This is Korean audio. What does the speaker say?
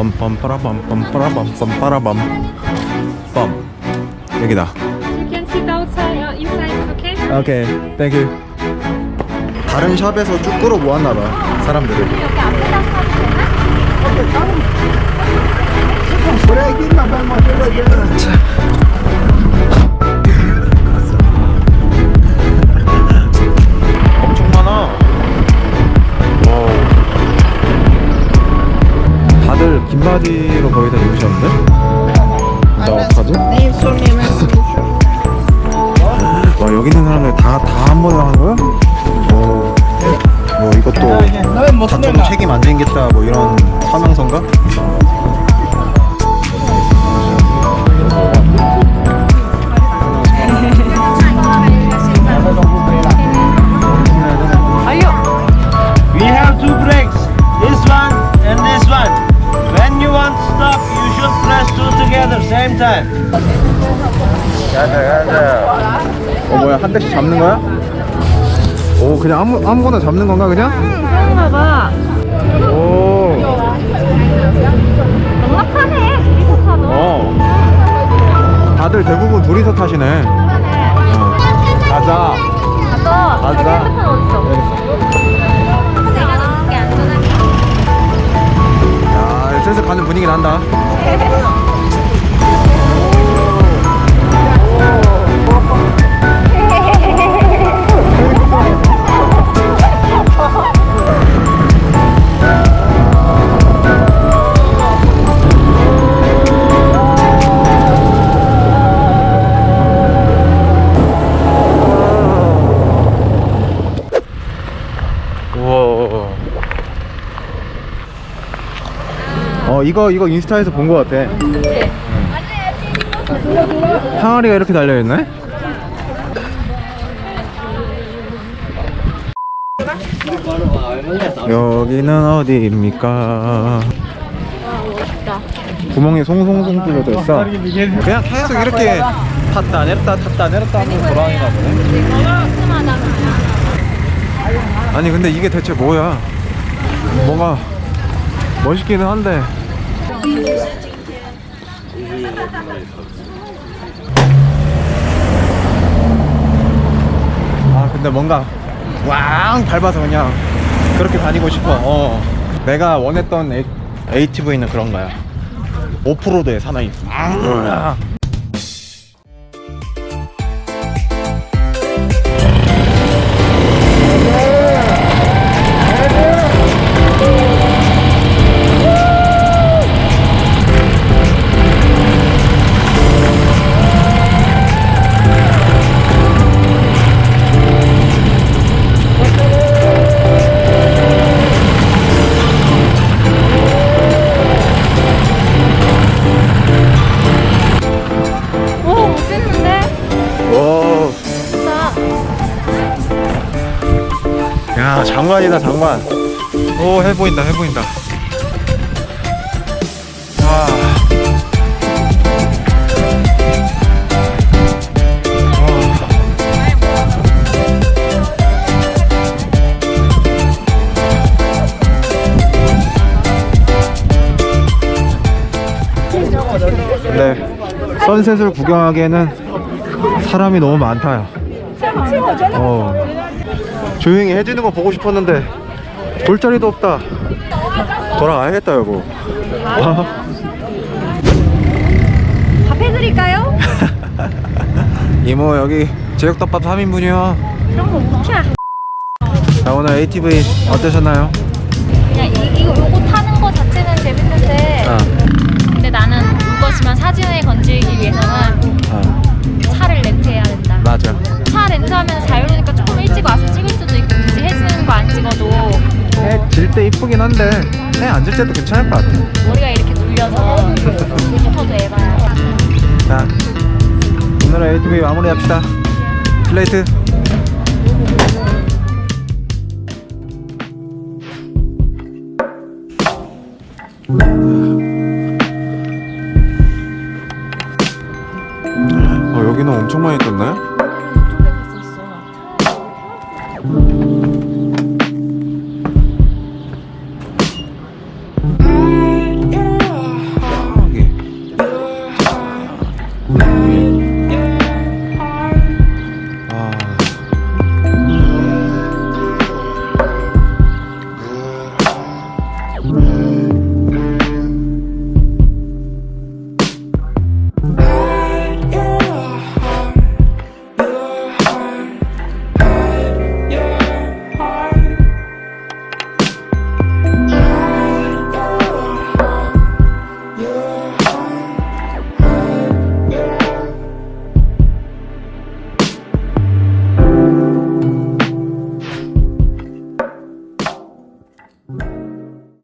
빰빠라밤 빰 여기다. You can sit outside, uh, inside, okay? 오케이 땡큐 다른 샵에서 쭉 끌어 모았나 봐 사람들을. 여 입으셨는데? 나 어떡하지? 와 여기 있는 사람들 다다 한 번에 하는 거야? 오. 뭐 이것도 다쳐도 책임 안 지겠다 뭐 이런 사명서인가? Together same time. 어 뭐야 한 대씩 잡는 거야? 오 그냥 아무 아무거나 잡는 건가 그냥? 그런가 봐. 오. 넉넉하네, 둘이서 타도. 어. 다들 대부분 둘이서 타시네. 어. 가자. 가서 가자. 핸드폰 어딨어? 내가 넣은 게 안전하게. 야, 슬슬 가는 분위기 난다. 어 이거 이거 인스타에서 본 것 같아. 항아리가 이렇게 달려 있네. 여기는 어디입니까? 구멍이 송송송 뚫려져 있어. 그냥 계속 이렇게 탔다 내렸다 탔다 내렸다 하면서 돌아다니나 보네. 아니 근데 이게 대체 뭐야? 뭔가 멋있기는 한데 아 근데 뭔가 왕 밟아서 그냥 그렇게 다니고 싶어. 어. 내가 원했던 A, ATV는 그런 거야. 오프로드의 사나이 야 장관이다 장관. 오 해 보인다 해 보인다. 와 네, 선셋을 구경하기에는 사람이 너무 많다요. 어. 조용히 해주는 거 보고 싶었는데 볼 자리도 없다. 돌아가야겠다 여보. 밥 해드릴까요? 이모 여기 제육덮밥 3인분이요. 그런 거 못해. 자 오늘 ATV 어떠셨나요? 그냥 이, 이거 요거 타는 거 자체는 재밌는데 아, 근데 나는 그것이만 건지 이쁘긴 한데 해안질 때도 괜찮을 것 같아. 머리가 이렇게 눌려서 싶어도 에바야. 자 오늘의 ATV 마무리합시다. 플레이트. 어, 여기는 엄청 많이 떴네.